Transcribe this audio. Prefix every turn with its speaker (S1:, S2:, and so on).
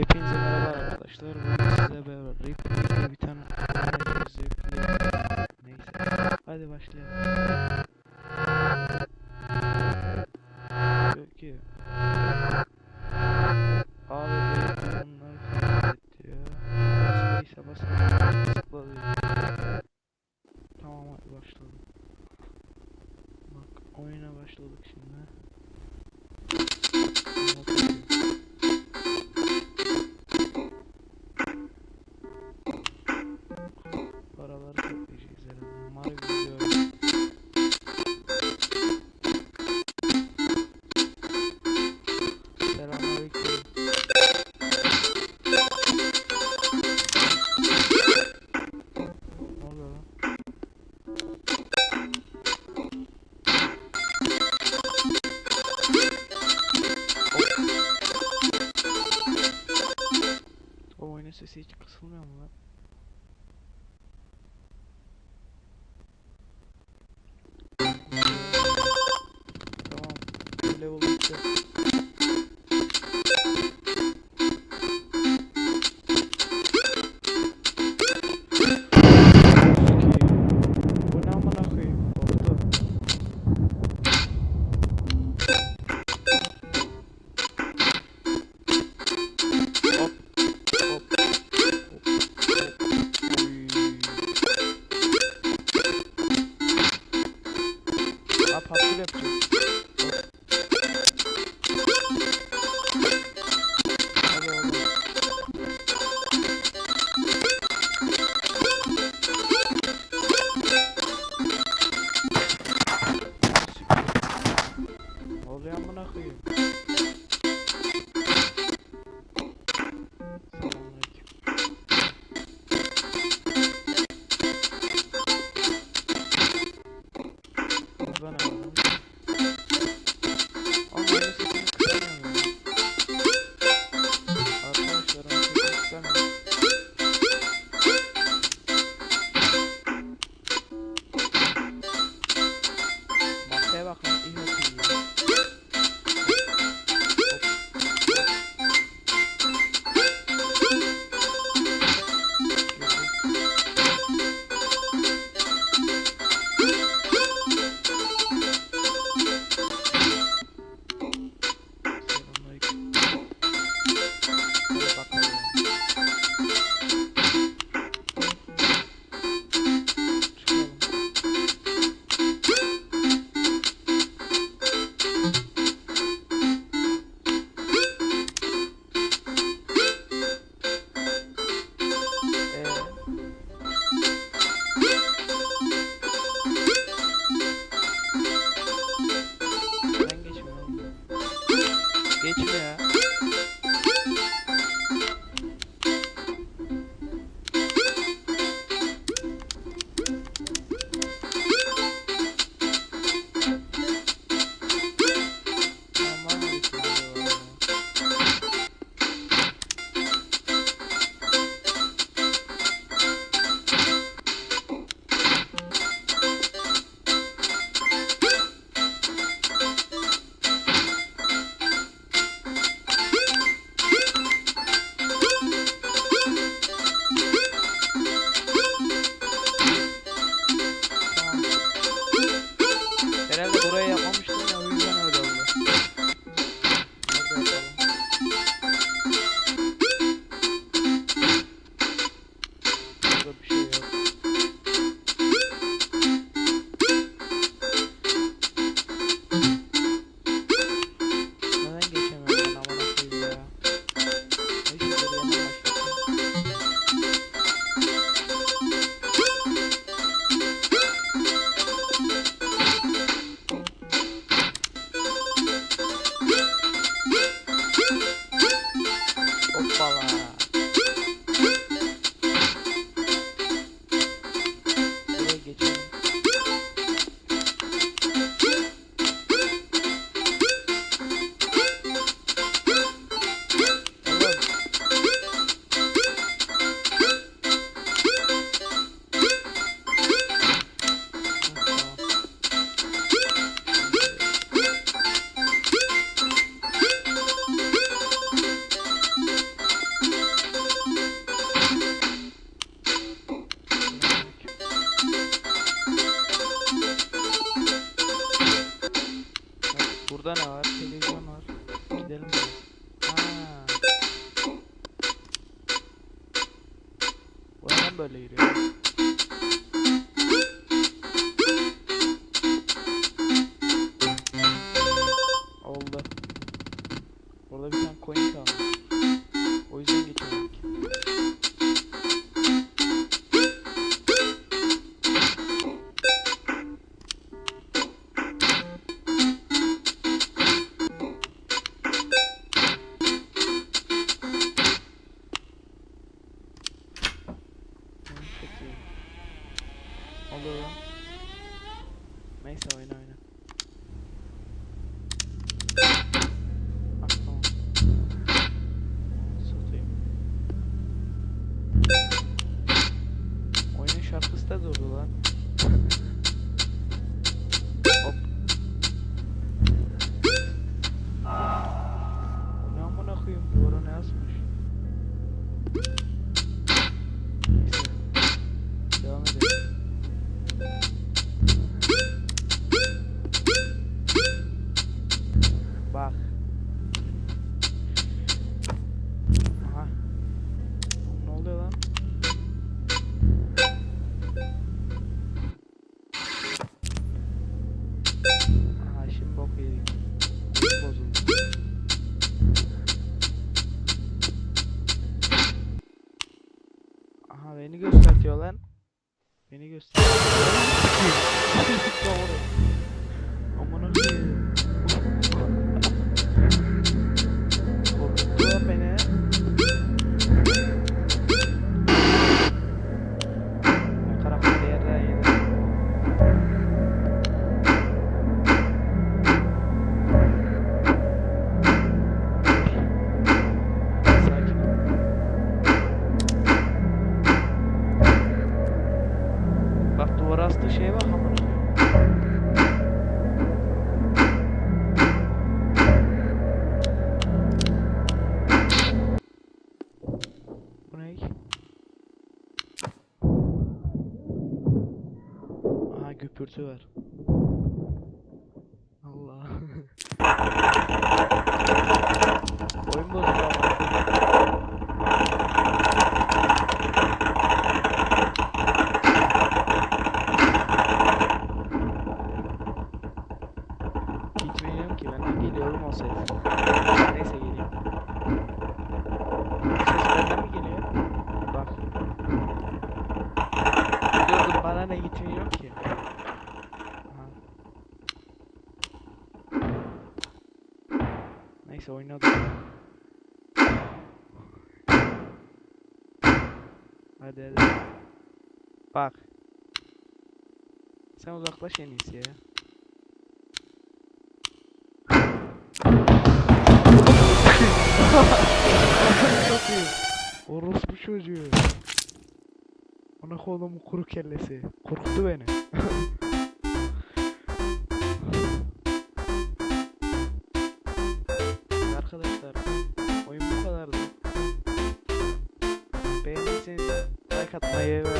S1: Hepinize merhaba arkadaşlar. Bugün size beraber kısılmıyor mu lan? Aa patkul yapacağım. Timberlady. Lan. Neyse oyna oyna. Aha beni göstertiyor lan. Beni göstertiyor. Doğru. Aha güpürtü var. Allah. Oyun bozuldu ama. Gitmiyorum ki ben de geliyorum o ses. Neyse geleyim. Ses benden mi geliyor? Bak. Biliyordum bana ne gitmiyorum ki. Aha. Neyse oynadık. Hadi hadi. Bak. Sen uzaklaş en iyisi ya. Çok iyi. Orospu çocuğu. Ana kolumun kuru kellesi. Korkuttu beni. Bye.